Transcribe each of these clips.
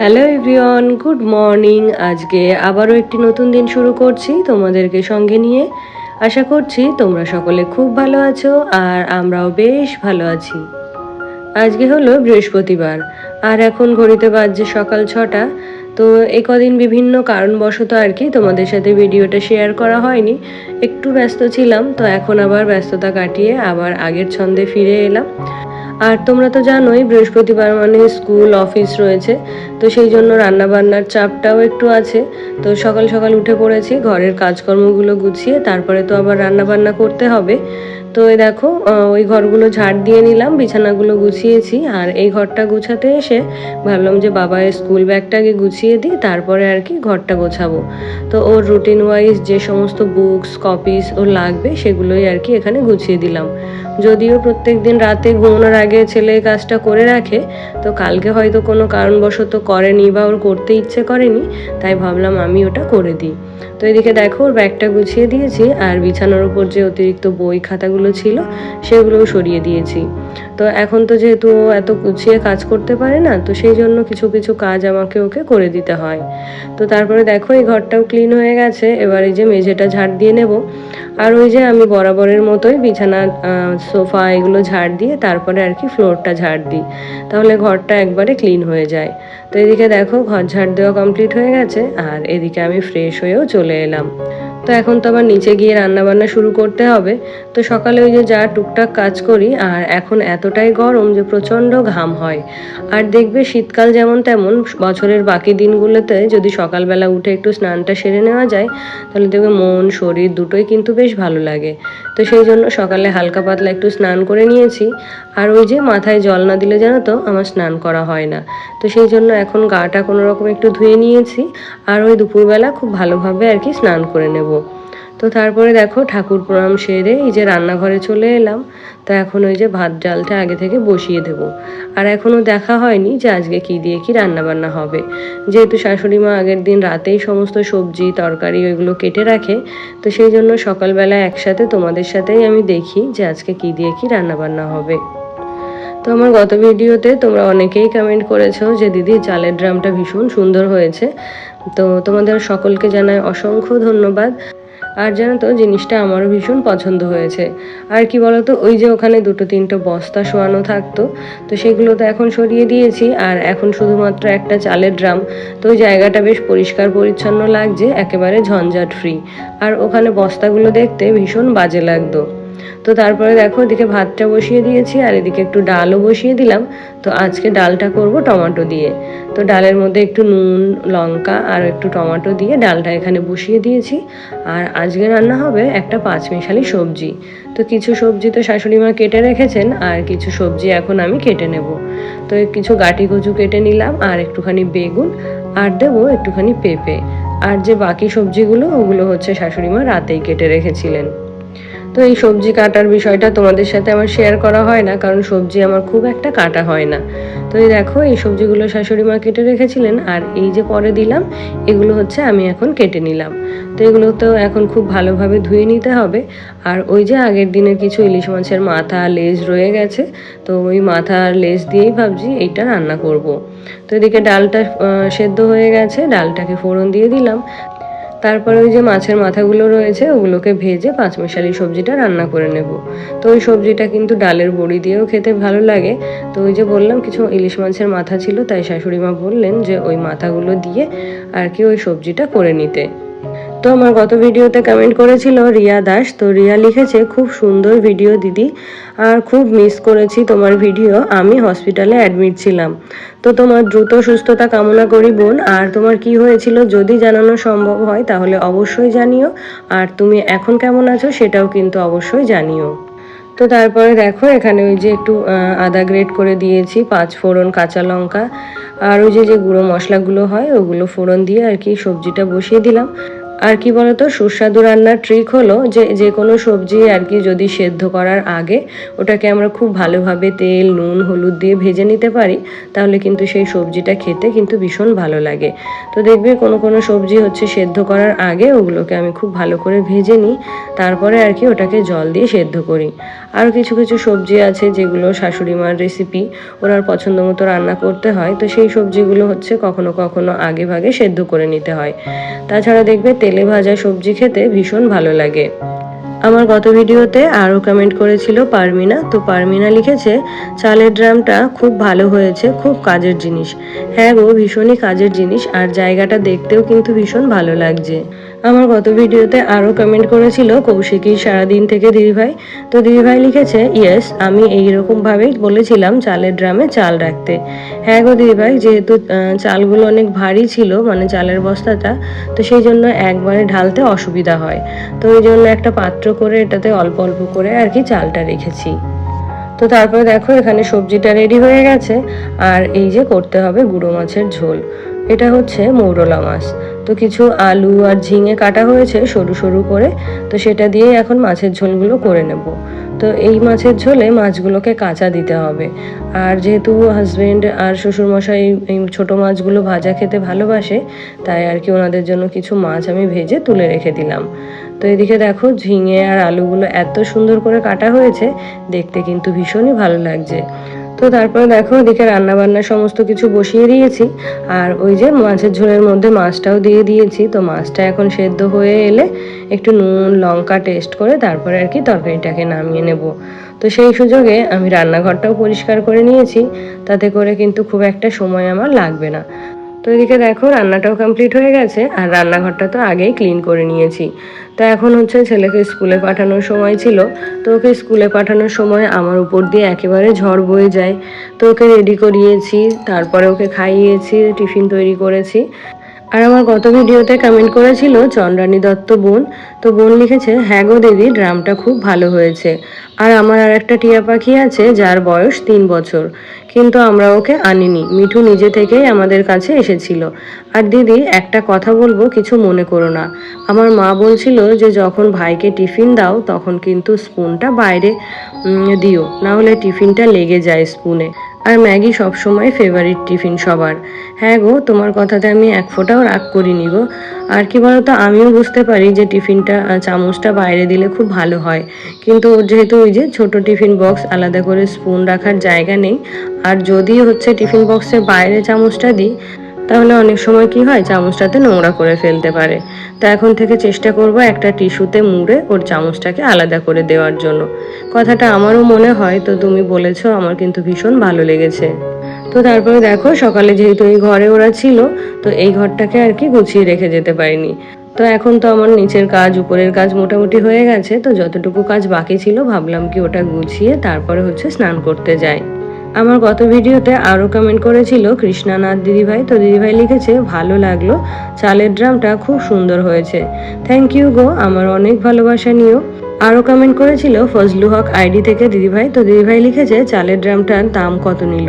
Hello everyone good morning আজকে আবারও একটি নতুন দিন শুরু করছি তোমাদেরকে সঙ্গে নিয়ে। আশা করছি তোমরা সকলে খুব ভালো আছো আর আমরাও বেশ ভালো আছি। আজকে হলো বৃহস্পতিবার আর এখন ঘড়িতে বাজছে সকাল ছটা। তো এ কদিন বিভিন্ন কারণবশত আর কি তোমাদের সাথে ভিডিওটা শেয়ার করা হয়নি। একটু ব্যস্ত ছিলাম, তো এখন আবার ব্যস্ততা কাটিয়ে আবার আগের ছন্দে ফিরে এলাম। আর তোমরা তো জানোই, বৃহস্পতিবার মানে স্কুল, অফিস রয়েছে, তো সেই জন্য রান্নাবান্নার চাপটাও একটু আছে। তো সকাল সকাল উঠে পড়েছি, ঘরের কাজকর্মগুলো গুছিয়ে, তারপরে তো আবার রান্নাবান্না করতে হবে। তো এই দেখো ওই ঘরগুলো ঝাড় দিয়ে নিলাম, বিছানাগুলো গুছিয়েছি, আর এই ঘরটা গুছাতে এসে ভাবলাম যে বাবা স্কুল ব্যাগটাকে গুছিয়ে দিই, তারপরে আর কি ঘরটা গোছাবো। তো ওর রুটিন ওয়াইজ যে সমস্ত বুকস, কপিস ওর লাগবে, সেগুলোই আর কি এখানে গুছিয়ে দিলাম। যদিও প্রত্যেক দিন রাতে ঘুমানোর আগে ছেলে এই কাজটা করে রাখে, তো কালকে হয়তো কোনো কারণবশত করেনি বা ওর করতে ইচ্ছে করেনি, তাই ভাবলাম আমি ওটা করে দিই। তো এদিকে দেখো, ওর ব্যাগটা গুছিয়ে দিয়েছি আর বিছানার উপর যে অতিরিক্ত বই খাতাগুলো ছিল, সেগুলোও সরিয়ে দিয়েছি। তো এখন তো যেহেতু ও এত গুছিয়ে কাজ করতে পারে না, তো সেই জন্য কিছু কিছু কাজ আমাকে ওকে করে দিতে হয়। তো তারপরে দেখো, এই ঘরটাও ক্লিন হয়ে গেছে, এবার এই যে মেঝেটা ঝাড় দিয়ে নেব। আর ওই যে আমি বরাবরের মতোই বিছানা সোফা এগুলো ঝাড় দিয়ে তারপরে আর কি ফ্লোরটা ঝাড় দিই, তাহলে ঘরটা একবারে ক্লিন হয়ে যায়। তো এদিকে দেখো, ঘর ঝাড় দেওয়া কমপ্লিট হয়ে গেছে, আর এদিকে আমি ফ্রেশ হয়েও চলে এলাম তো এখন তো আবার নিচে গিয়ে রান্না বান্না শুরু করতে হবে। তো সকালে ওই যে যা টুকটাক কাজ করি, আর এখন এতটাই গরম যে প্রচণ্ড ঘাম হয়। আর দেখবে শীতকাল যেমন তেমন, বছরের বাকি দিনগুলোতে যদি সকালবেলা উঠে একটু স্নানটা সেরে নেওয়া যায়, তাহলে দেখবে মন, শরীর দুটোই কিন্তু বেশ ভালো লাগে। তো সেই জন্য সকালে হালকা পাতলা একটু স্নান করে নিয়েছি। আর ওই যে মাথায় জল না দিলে জানো তো, আমার স্নান করা হয় না। তো সেই জন্য এখন গাটা কোনো রকম একটু ধুয়ে নিয়েছি। আর ওই দুপুরবেলা খুব ভালোভাবে আর কি স্নান করে নেব। তো তারপরে দেখো ঠাকুর প্রণাম সেরে এই যে রান্নাঘরে চলে এলাম, তো এখন ওই যে ভাত ডালটা আগে থেকে বসিয়ে দেব। আর এখনও দেখা হয়নি যে আজকে কি দিয়ে কি রান্নাবান্না হবে। যেহেতু শাশুড়ি মা আগের দিন রাতেই সমস্ত সবজি, তরকারি ওইগুলো কেটে রাখে, তো সেই জন্য সকালবেলা একসাথে তোমাদের সাথেই আমি দেখি যে আজকে কি দিয়ে কি রান্নাবান্না হবে। তো আমার গত ভিডিওতে তোমরা অনেকেই কমেন্ট করেছ যে দিদি চালের ড্রামটা ভীষণ সুন্দর হয়েছে। তো তোমাদের সকলকে জানাই অসংখ্য ধন্যবাদ। আর জানো তো, জিনিসটা আমারও ভীষণ পছন্দ হয়েছে। আর কি বলতো, ওই যে ওখানে দুটো তিনটে বস্তা শোয়ানো থাকতো, তো সেগুলো তো এখন সরিয়ে দিয়েছি, আর এখন শুধুমাত্র একটা চালের ড্রাম। তো ওই জায়গাটা বেশ পরিষ্কার পরিচ্ছন্ন লাগছে, একেবারে ঝঞ্ঝাট ফ্রি আর ওখানে বস্তাগুলো দেখতে ভীষণ বাজে লাগতো। তো তারপরে দেখো এদিকে ভাতটা বসিয়ে দিয়েছি, আর এদিকে একটু ডালও বসিয়ে দিলাম। তো আজকে ডালটা করব টমেটো দিয়ে। তো ডালের মধ্যে একটু নুন, লঙ্কা, আর একটু টমেটো দিয়ে ডালটা এখানে বসিয়ে দিয়েছি। আর আজকে রান্না হবে একটা পাঁচমিশালি সবজি। তো কিছু সবজি তো শাশুড়ি মা কেটে রেখেছেন, আর কিছু সবজি এখন আমি কেটে নেব। তো কিছু গাটি কচু কেটে নিলাম, আর একটুখানি বেগুন, আর দেবো একটুখানি পেঁপে। আর যে বাকি সবজিগুলো, ওগুলো হচ্ছে শাশুড়ি মা রাতেই কেটে রেখেছিলেন। তো এই সবজি কাটার বিষয়টা তোমাদের সাথে আমার শেয়ার করা হয় না, কারণ সবজি আমার খুব একটা কাটা হয় না। তো এই দেখো, এই সবজিগুলো শাশুড়ি মা কেটে রেখেছিলেন, আর এই যে পরে দিলাম, এগুলো হচ্ছে আমি এখন কেটে নিলাম। তো এগুলো তো এখন খুব ভালোভাবে ধুয়ে নিতে হবে। আর ওই যে আগের দিনের কিছু ইলিশ মাছের মাথা, লেজ রয়ে গেছে, তো ওই মাথা আর লেজ দিয়েই ভাবছি এইটা রান্না করব। তো এদিকে ডালটা সেদ্ধ হয়ে গেছে, ডালটাকে ফোড়ন দিয়ে দিলাম। তারপরে ওই যে মাছের মাথাগুলো রয়েছে, ওগুলোকে ভেজে পাঁচমিশালি সবজিটা রান্না করে নেব। তো ওই সবজিটা কিন্তু ডালের বড়ি দিয়েও খেতে ভালো লাগে। তো ওই যে বললাম, কিছু ইলিশ মাছের মাথা ছিল, তাই শাশুড়ি মা বললেন যে ওই মাথাগুলো দিয়ে আর কি ওই সবজিটা করে নিতে। তো আমার গত ভিডিওতে কমেন্ট করেছিল রিয়া দাস। তো রিয়া লিখেছে, খুব সুন্দর ভিডিও দিদি। আর খুব মিস করেছি তোমার ভিডিও আমি হসপিটালে অ্যাডমিট ছিলাম। তো তোমার দ্রুত সুস্থতা কামনা করি বোন। আর তোমার কি হয়েছিল যদি জানানো সম্ভব হয় তাহলে অবশ্যই জানিও। আর তুমি এখন কেমন আছো সেটাও কিন্তু অবশ্যই জানিও। তো তারপরে দেখো, এখানে ওই যে একটু আদা গ্রেট করে দিয়েছি, পাঁচ ফোড়ন কাঁচা লঙ্কা। আর ওই যে যে গুঁড়ো মশলাগুলো হয়, ওগুলো ফোড়ন দিয়ে আর কি সবজিটা বসিয়ে দিলাম। আর কি বলতো, সুস্বাদু রান্নার ট্রিক হলো যে যে কোনো সবজি আর কি যদি সেদ্ধ করার আগে ওটাকে আমরা খুব ভালোভাবে তেল, নুন, হলুদ দিয়ে ভেজে নিতে পারি, তাহলে কিন্তু সেই সবজিটা খেতে কিন্তু ভীষণ ভালো লাগে। তো দেখবে কোনো কোনো সবজি হচ্ছে সেদ্ধ করার আগে ওগুলোকে আমি খুব ভালো করে ভেজে নিই, তারপরে আর কি ওটাকে জল দিয়ে সেদ্ধ করি। আর কিছু কিছু সবজি আছে যেগুলো শাশুড়ি মার রেসিপি ওনার পছন্দ মতো রান্না করতে হয়, তো সেই সবজিগুলো হচ্ছে কখনো কখনো আগে ভাগে সেদ্ধ করে নিতে হয়। তাছাড়া দেখবে তেলে ভাজা সবজি খেতে ভীষণ ভালো লাগে। আমার গত ভিডিওতে আরও কমেন্ট করেছিল পারমিনা। তো পারমিনা লিখেছে, চালের ড্রামটা খুব ভালো হয়েছে, খুব কাজের জিনিস। হ্যাঁ গো, ভীষণই কাজের জিনিস, আর জায়গাটা দেখতেও কিন্তু ভীষণ ভালো লাগছে। আমার গত ভিডিওতে আরও কমেন্ট করেছিল কৌশিকী সারাদিন থেকে দিদিভাই তো দিদিভাই লিখেছে ইয়েস আমি এইরকমভাবেই বলেছিলাম চালের ড্রামে চাল রাখতে। হ্যাঁ গো দিদিভাই যেহেতু চালগুলো অনেক ভারী ছিল মানে চালের বস্তাটা, তো সেই জন্য একবারে ঢালতে অসুবিধা হয়। তো ওই জন্য একটা পাত্র করে এটাতে অল্প অল্প করে আর কি চালটা রেখেছি। তো তারপরে দেখো এখানে সবজিটা রেডি হয়ে গেছে। আর এই যে করতে হবে গুঁড়ো মাছের ঝোল। এটা হচ্ছে মৌরলা মাছ। তো কিছু আলু আর ঝিঙে কাটা হয়েছে সরু সরু করে। তো সেটা দিয়ে এখন মাছের ঝোলগুলো করে নেব। তো এই মাছের ঝোলে মাছগুলোকে কাঁচা দিতে হবে। আর যেহেতু হাজবেন্ড আর শ্বশুরমশাই এই ছোটো মাছগুলো ভাজা খেতে ভালোবাসে, তাই আর কি ওনাদের জন্য কিছু মাছ আমি ভেজে তুলে রেখে দিলাম। তো এদিকে দেখো ঝিঙে আর আলুগুলো এত সুন্দর করে কাটা হয়েছে, দেখতে কিন্তু ভীষণই ভালো লাগছে। তো তারপরে দেখো এদিকে রান্না বান্না সমস্ত কিছু বসিয়ে দিয়েছি। আর ওই যে মাছের ঝোলের মধ্যে মাছটাও দিয়ে দিয়েছি। তো মাছটা এখন সেদ্ধ হয়ে এলে একটু নুন, লঙ্কা টেস্ট করে তারপরে আর কি তরকারিটাকে নামিয়ে নেব। তো সেই সুযোগে আমি রান্নাঘরটাও পরিষ্কার করে নিয়েছি। তাতে করে কিন্তু খুব একটা সময় আমার লাগবে না। তো এদিকে দেখো, রান্নাটাও কমপ্লিট হয়ে গেছে আর রান্নাঘরটা তো আগেই ক্লিন করে নিয়েছি। তো এখন হচ্ছে ছেলেকে স্কুলে পাঠানোর সময় ছিল। তো ওকে স্কুলে পাঠানোর সময় আমার উপর দিয়ে একেবারে ঝড় বয়ে যায়। তো ওকে রেডি করিয়েছি, তারপরে ওকে খাইয়েছি টিফিন তৈরি করেছি। আর আমার গত ভিডিওতে কমেন্ট করেছিল চন্দ্রানী দত্ত বোন। তো বোন লিখেছে হ্যাঁ গো দিদি ড্রামটা খুব ভালো হয়েছে। আর আমার আর একটা টিয়া পাখি আছে যার বয়স তিন বছর। কিন্তু আমরা ওকে আনিনি। মিঠু নিজে থেকেই আমাদের কাছে এসেছিল। আর দিদি, একটা কথা বলব, কিছু মনে করো না। আমার মা বলছিল যে, যখন ভাইকে টিফিন দাও, তখন কিন্তু স্পুনটা বাইরে দিও। না হলে টিফিনটা লেগে যায় স্পুনে আর ম্যাগি সবসময় ফেভারিট টিফিন সবার। হ্যাঁ গো, তোমার কথাতে আমি এক ফোঁটাও রাগ করিনি গো। আর কি বলতো, আমিও বুঝতে পারি যে টিফিনটা চামচটা বাইরে দিলে খুব ভালো হয়। কিন্তু যেহেতু ওই যে ছোট টিফিন বক্স, আলাদা করে স্পুন রাখার জায়গা নেই। আর যদি হচ্ছে টিফিন বক্সের বাইরে চামচটা দিই তাহলে অনেক সময় কি হয়, চামচটাতে নোংরা করে ফেলতে পারে। তো এখন থেকে চেষ্টা করব একটা টিস্যুতে মুড়ে ওর চামচটাকে আলাদা করে দেওয়ার জন্য। কথাটা আমারও মনে হয়, তো তুমি বলেছ আমার কিন্তু ভীষণ ভালো লেগেছে। তো তারপরে দেখো, সকালে যেহেতু এই ঘরে ওরা ছিল, তো এই ঘরটাকে আর কি গুছিয়ে রেখে যেতে পারিনি। তো এখন তো আমার নিচের কাজ, উপরের কাজ মোটামুটি হয়ে গেছে, তো যতটুকু কাজ বাকি ছিল ভাবলাম কি ওটা গুছিয়ে তারপরে হচ্ছে স্নান করতে যাই। আমার গত ভিডিওতে আরও কমেন্ট করেছিল কৃষ্ণানাথ দিদিভাই। তো দিদিভাই লিখেছে, ভালো লাগল। চালের ড্রামটা খুব সুন্দর হয়েছে। থ্যাংক ইউ গো, আমার অনেক ভালোবাসা নিও। আরও কমেন্ট করেছিল ফজলু হক আইডি থেকে, দিদিভাই, তো দিদিভাই লিখেছে, চালের ড্রামটার দাম কত নিল?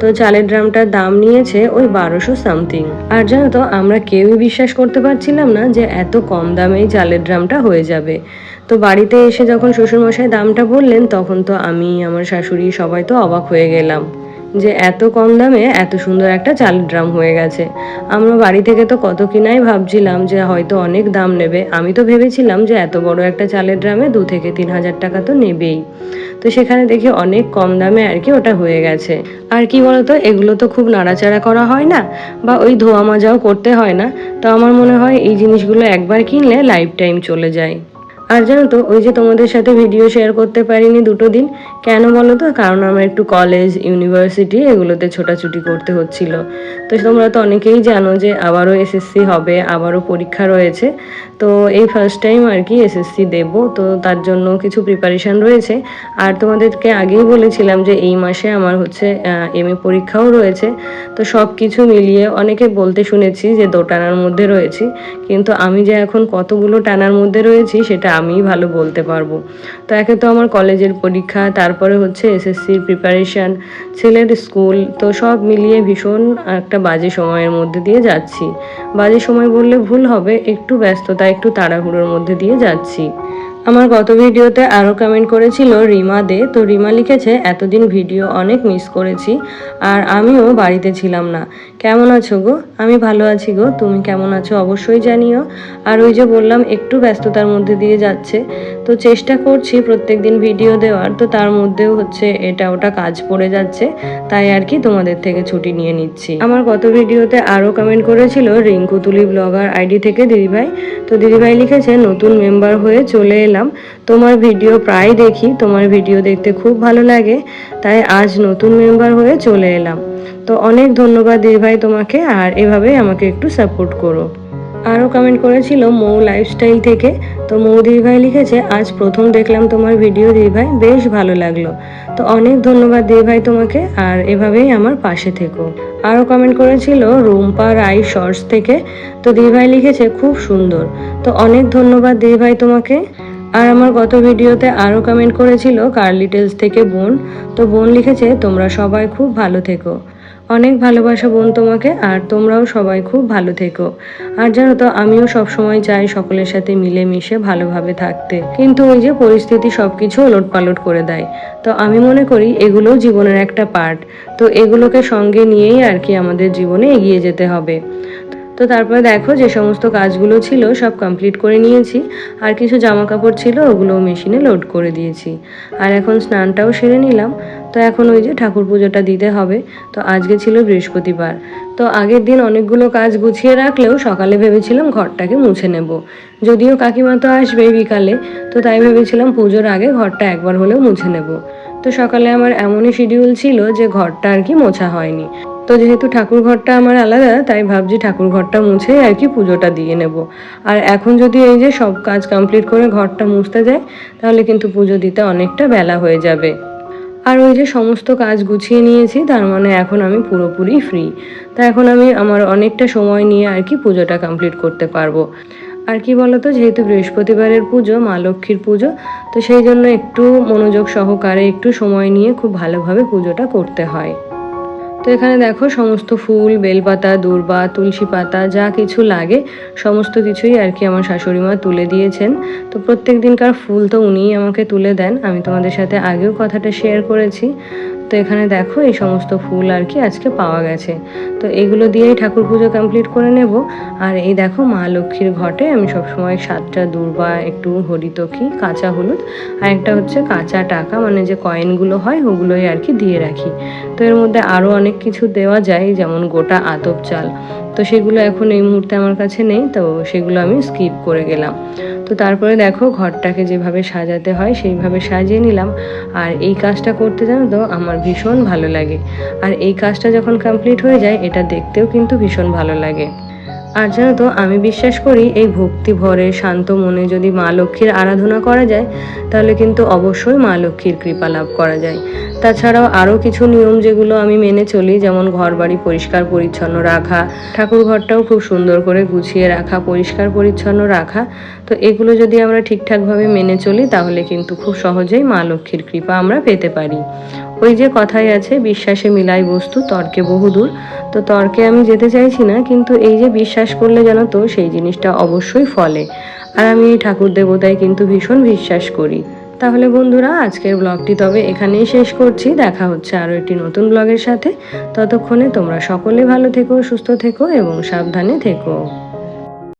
তো চালের ড্রামটার দাম নিয়েছে ওই বারোশো সামথিং আর জানো তো, আমরা কেউই বিশ্বাস করতে পারছিলাম না যে এত কম দামেই চালের ড্রামটা হয়ে যাবে। তো বাড়িতে এসে যখন শ্বশুরমশাই দামটা বললেন, তখন তো আমি, আমার শাশুড়ি সবাই তো অবাক হয়ে গেলাম। যে এত কম দামে এত সুন্দর একটা চালের ড্রাম হয়ে গেছে। আমরা বাড়ি থেকে তো কত কিনাই ভাবছিলাম যে হয়তো অনেক দাম নেবে। আমি তো ভেবেছিলাম যে এত বড় একটা চালের ড্রামে দু থেকে তিন হাজার টাকা তো নেবেই। তো সেখানে দেখি অনেক কম দামে আর কি ওটা হয়ে গেছে। আর কি বলতো, এগুলো তো খুব নাড়াচাড়া করা হয় না বা ওই ধোয়া মাজাও করতে হয় না। তো আমার মনে হয় এই জিনিসগুলো একবার কিনলে লাইফ টাইম চলে যায়। আর জানো তো, ওই যে তোমাদের সাথে ভিডিও শেয়ার করতে পারিনি দুটো দিন কেন বলো তো? কারণ আমার একটু কলেজ ইউনিভার্সিটি এগুলোতে ছোটাছুটি করতে হচ্ছিল। তো তোমরা তো অনেকেই জানো যে আবারও এসএসসি হবে, আবারও পরীক্ষা রয়েছে। তো এই ফার্স্ট টাইম আর কি এসএসসি দেব। তো তার জন্য কিছু প্রিপারেশন রয়েছে। আর তোমাদেরকে আগেই বলেছিলাম যে এই মাসে আমার হচ্ছে এম এ পরীক্ষাও রয়েছে। তো সব কিছু মিলিয়ে অনেকে বলতে শুনেছি যে দোটানার মধ্যে রয়েছি। কিন্তু আমি যে এখন কতগুলো টানার মধ্যে রয়েছি, সেটা আমিই ভালো বলতে পারব। তো একে তো আমার কলেজের পরীক্ষা, তার তারপরে হচ্ছে এসএসসির প্রিপারেশান ছেলের স্কুল তো সব মিলিয়ে ভীষণ একটা বাজে সময়ের মধ্যে দিয়ে যাচ্ছি। বাজে সময় বললে ভুল হবে, একটু ব্যস্ততা, একটু তাড়াহুড়োর মধ্যে দিয়ে যাচ্ছি। আমার গত ভিডিওতে আরও কমেন্ট করেছিল রিমা দে, তো রিমা লিখেছে, এতদিন ভিডিও অনেক মিস করেছি, আর আমিও বাড়িতে ছিলাম না। কেমন আছো গো? আমি ভালো আছি গো, তুমি কেমন আছো অবশ্যই জানিও। আর ওই যে বললাম, একটু ব্যস্ততার মধ্যে দিয়ে যাচ্ছে। তো চেষ্টা করছি প্রত্যেক দিন ভিডিও দেওয়ার, তো তার মধ্যেও হচ্ছে এটা ওটা কাজ পড়ে যাচ্ছে। তাই আর কি তোমাদের থেকে ছুটি নিয়ে নিচ্ছি। আমার গত ভিডিওতে আরও কমেন্ট করেছিল রিঙ্কু তুলি ব্লগার আইডি থেকে দিদিভাই। তো দিদিভাই লিখেছে, নতুন মেম্বার হয়ে চলে এলাম। তোমার ভিডিও প্রায় দেখি, তোমার ভিডিও দেখতে খুব ভালো লাগে। তাই আজ নতুন মেম্বার হয়ে চলে এলাম। তো অনেক ধন্যবাদ দিদিভাই তোমাকে, আর এভাবেই আমাকে একটু সাপোর্ট করো। আরও কমেন্ট করেছিল মৌ লাইফস্টাইল থেকে। তো মৌ দিদিভাই লিখেছে, আজ প্রথম দেখলাম তোমার ভিডিও দিদিভাই বেশ ভালো লাগল। তো অনেক ধন্যবাদ দিদিভাই তোমাকে, আর এভাবেই আমার পাশে থেকো। আরও কমেন্ট করেছিল রুম্পা রাই শর্টস থেকে। তো দিদিভাই লিখেছে, খুব সুন্দর। তো অনেক ধন্যবাদ দিদিভাই তোমাকে। আর আমার গত ভিডিওতে আরও কমেন্ট করেছিল কার্লি টেলস থেকে বোন। তো বোন লিখেছে, তোমরা সবাই খুব ভালো থেকো। অনেক ভালোবাসা বোন তোমাকে, আর তোমরাও সবাই খুব ভালো থেকো। আর জানো তো, আমিও সব সময় চাই সকলের সাথে মিলেমিশে ভালোভাবে থাকতে। কিন্তু ওই যে পরিস্থিতি সব কিছু ওলটপালট করে দেয়। তো আমি মনে করি, এগুলোও জীবনের একটা পার্ট তো এগুলোকে সঙ্গে নিয়েই আর কি আমাদের জীবনে এগিয়ে যেতে হবে। তো তারপরে দেখো যে সমস্ত কাজগুলো ছিল, সব কমপ্লিট করে নিয়েছি। আর কিছু জামা কাপড় ছিল, ওগুলো মেশিনে লোড করে দিয়েছি। আর এখন স্নানটাও সেরে নিলাম। তো এখন ওই যে ঠাকুর পুজোটা দিতে হবে। তো আজকে ছিল বৃহস্পতিবার। তো আগের দিন অনেকগুলো কাজ গুছিয়ে রাখলেও সকালে ভেবেছিলাম ঘরটাকে মুছে নেব। যদিও কাকিমা তো আসবে বিকালে, তো তাই ভেবেছিলাম পুজোর আগে ঘরটা একবার হলেও মুছে নেব। তো সকালে আমার এমনই শিডিউল ছিল যে ঘরটা আর কি মোছা হয়নি। তো যেহেতু ঠাকুর ঘরটা আমার আলাদা, তাই ভাবছি ঠাকুর ঘরটা মুছে আর কি পুজোটা দিয়ে নেব। আর এখন যদি এই যে সব কাজ কমপ্লিট করে ঘরটা মুছতে যায় তাহলে কিন্তু পুজো দিতে অনেকটা বেলা হয়ে যাবে। আর ওই যে সমস্ত কাজ গুছিয়ে নিয়েছি, তার মানে এখন আমি পুরোপুরি ফ্রি তা এখন আমি আমার অনেকটা সময় নিয়ে আর কি পুজোটা কমপ্লিট করতে পারব। আর কি বলতো, যেহেতু বৃহস্পতিবারের পুজো, মা লক্ষ্মীর পুজো, তো সেই জন্য একটু মনোযোগ সহকারে একটু সময় নিয়ে খুব ভালোভাবে পুজোটা করতে হয়। তো এখানে দেখো সমস্ত ফুল, বেলপাতা, দূর্বা, তুলসী পাতা, যা কিছু লাগে, সমস্ত কিছুই আর কি আমার শাশুড়ি মা তুলে দিয়েছেন। তো প্রত্যেক দিনকার ফুল তো উনিই আমাকে তুলে দেন। আমি তোমাদের সাথে আগেও কথাটা শেয়ার করেছি। তো এখানে দেখো এই সমস্ত ফুল আর কি আজকে পাওয়া গেছে। তো এগুলো দিয়েই ঠাকুর পুজো কমপ্লিট করে নেব। আর এই দেখো মা লক্ষ্মীর ঘটে, আমি সবসময় সাতটা দূর্বা, একটু হরিতকি, কাঁচা হলুদ, আর একটা হচ্ছে কাঁচা টাকা মানে যে কয়েনগুলো হয় ওগুলোই আর কি দিয়ে রাখি। তো এর মধ্যে আরও অনেক কিছু দেওয়া যায়, যেমন গোটা আতপ চাল। তো সেগুলো এখন এই মুহূর্তে আমার কাছে নেই, তো সেগুলো আমি স্কিপ করে গেলাম। তো তারপরে দেখো ঘরটাকে যেভাবে সাজাতে হয়, সেইভাবে সাজিয়ে নিলাম। আর এই কাজটা করতে জানো তো আমার ভীষণ ভালো লাগে। আর এই কাজটা যখন কমপ্লিট হয়ে যায়, এটা দেখতেও কিন্তু ভীষণ ভালো লাগে। আর জানো তো, আমি বিশ্বাস করি এই ভক্তি ভরে, শান্ত মনে যদি মা লক্ষ্মীর আরাধনা করা যায়, তাহলে কিন্তু অবশ্যই মা লক্ষ্মীর কৃপা লাভ করা যায়। তাছাড়াও আরও কিছু নিয়ম যেগুলো আমি মেনে চলি, যেমন ঘর বাড়ি পরিষ্কার পরিচ্ছন্ন রাখা, ঠাকুর ঘরটাও খুব সুন্দর করে গুছিয়ে রাখা, পরিষ্কার পরিচ্ছন্ন রাখা। তো এগুলো যদি আমরা ঠিকঠাকভাবে মেনে চলি, তাহলে কিন্তু খুব সহজেই মা লক্ষ্মীর কৃপা আমরা পেতে পারি। ওই যে কথাই আছে, বিশ্বাসে মিলাই বস্তু, তর্কে বহুদূর। তো তর্কে আমি যেতে চাইছি না, কিন্তু এই যে বিশ্বাস করলে জানো তো, সেই জিনিসটা অবশ্যই ফলে। আর আমি এই ঠাকুর দেবতায় কিন্তু ভীষণ বিশ্বাস করি। তাহলে বন্ধুরা, আজকের ব্লগটি তবে এখানেই শেষ করছি। দেখা হচ্ছে আরও একটি নতুন ব্লগের সাথে। ততক্ষণে তোমরা সকলে ভালো থেকো, সুস্থ থেকো এবং সাবধানে থেকো।